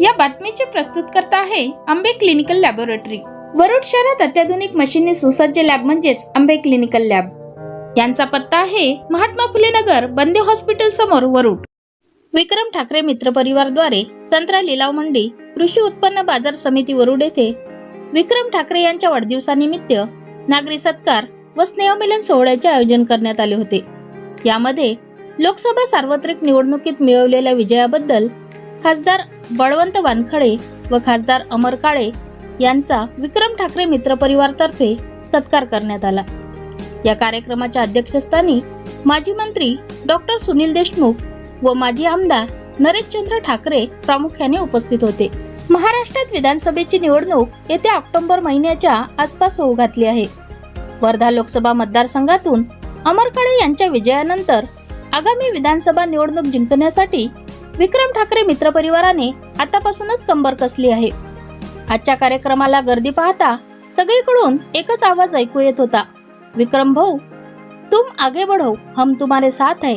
या बातमीचे प्रस्तुतकर्ता आहे आंबे क्लिनिकल लॅबोरेटरी. वरुड शहरात अत्याधुनिक मशीनने सुसज्ज लॅब म्हणजेच आंबे क्लिनिकल लॅब. यांचा पत्ता आहे महात्मा फुले नगर बंदे हॉस्पिटल समोर वरुड. विक्रम ठाकरे मित्र परिवारद्वारे संत्रा लिलाव मंडी कृषी उत्पन्न बाजार समिती वरुड येथे विक्रम ठाकरे यांच्या वाढदिवसानिमित्त नागरी सत्कार व स्नेहमिलन सोहळ्याचे आयोजन करण्यात आले होते. यामध्ये लोकसभा सार्वत्रिक निवडणुकीत मिळवलेल्या विजयाबद्दल खासदार बळवंत वानखडे व खासदार अमर काळे यांचा विक्रम ठाकरे मित्रपरिवारतर्फे सत्कार करण्यात आला. या कार्यक्रमाच्या अध्यक्षस्थानी माजी मंत्री डॉक्टर सुनील देशमुख व माजी आमदार नरेशचंद्र ठाकरे प्रामुख्याने उपस्थित होते. महाराष्ट्रात विधानसभेची निवडणूक येत्या ऑक्टोबर महिन्याच्या आसपास होऊ घातली आहे. वर्धा लोकसभा मतदारसंघातून अमर काळे यांच्या विजयानंतर आगामी विधानसभा निवडणूक जिंकण्यासाठी विक्रम ठाकरे मित्र परिवाराने आतापासूनच कंबर कसली आहे. आजच्या कार्यक्रमाला गर्दी पाहता सगळीकडून एकच आवाज ऐकू येत होता. विक्रम भाऊ तुम आगे बढो हम तुम्हारे साथ है.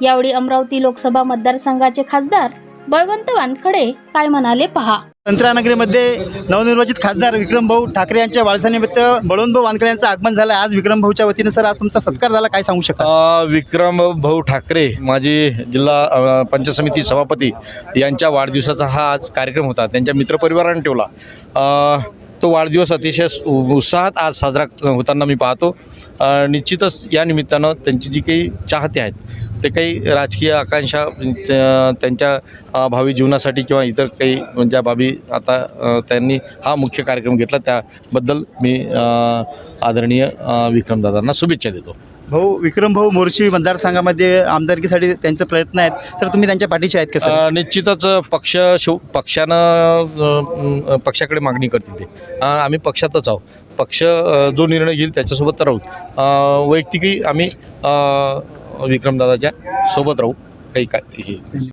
यावेळी अमरावती लोकसभा मतदारसंघाचे खासदार बळवंत वानखडे काय म्हणाले पहा. संत्रानगरीमध्ये नवनिर्वाचित खासदार विक्रमभाऊ ठाकरे यांच्या वाढदिवसानिमित्त बळवंतभाऊ वानकडे यांचं आगमन झालं. आज विक्रमभाऊच्या वतीनं सर आज तुमचा सत्कार झाला काय सांगू शकता विक्रमभाऊ विक्रम भाऊ ठाकरे माजी जिल्हा अ, पंचायत समिती सभापती यांच्या वाढदिवसाचा हा आज कार्यक्रम होता. त्यांच्या मित्रपरिवाराने ठेवला. तो वाढदिवस अतिशय उत्साहात आज साजरा होताना मी पाहतो. निश्चितच या निमित्तानं त्यांची जी काही चाहते आहेत ते काही राजकीय आकांक्षा त्यांच्या भावी जीवनासाठी किंवा इतर काही ज्या बाबी आता त्यांनी हा मुख्य कार्यक्रम घेतला त्याबद्दल मी आदरणीय विक्रमदादांना शुभेच्छा देतो. भाऊ विक्रम भाऊ मोर्शी मतदारसंघामध्ये आमदारकीसाठी त्यांचे प्रयत्न आहेत. तर तुम्ही त्यांच्या पाठीशी आहेत का सर? अ, निश्चितच पक्ष शिव पक्षानं अ, पक्षाकडे मागणी करतील ते. अ, आम्ही पक्षातच आहोत. पक्ष अ, जो निर्णय घेईल त्याच्यासोबत राहू. अ, वैयक्तिकही आम्ही अ, विक्रमदादाच्या सोबत राहू. काही काय हे